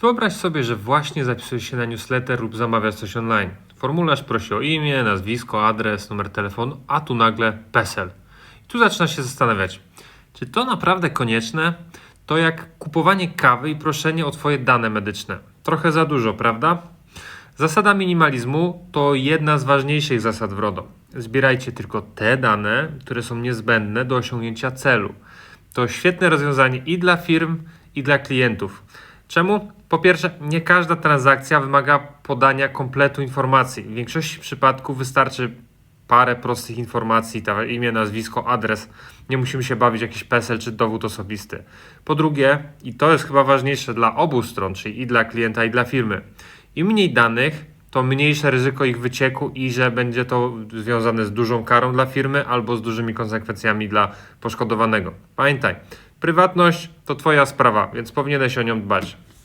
Wyobraź sobie, że właśnie zapisujesz się na newsletter lub zamawiasz coś online. Formularz prosi o imię, nazwisko, adres, numer telefonu, a tu nagle PESEL. I tu zaczynasz się zastanawiać, czy to naprawdę konieczne? To jak kupowanie kawy i proszenie o Twoje dane medyczne. Trochę za dużo, prawda? Zasada minimalizmu to jedna z ważniejszych zasad w RODO. Zbierajcie tylko te dane, które są niezbędne do osiągnięcia celu. To świetne rozwiązanie i dla firm, i dla klientów. Czemu? Po pierwsze, nie każda transakcja wymaga podania kompletu informacji. W większości przypadków wystarczy parę prostych informacji, ta imię, nazwisko, adres. Nie musimy się bawić jakiś PESEL czy dowód osobisty. Po drugie, i to jest chyba ważniejsze dla obu stron, czyli i dla klienta, i dla firmy, im mniej danych, to mniejsze ryzyko ich wycieku i że będzie to związane z dużą karą dla firmy albo z dużymi konsekwencjami dla poszkodowanego. Pamiętaj, prywatność to Twoja sprawa, więc powinieneś o nią dbać.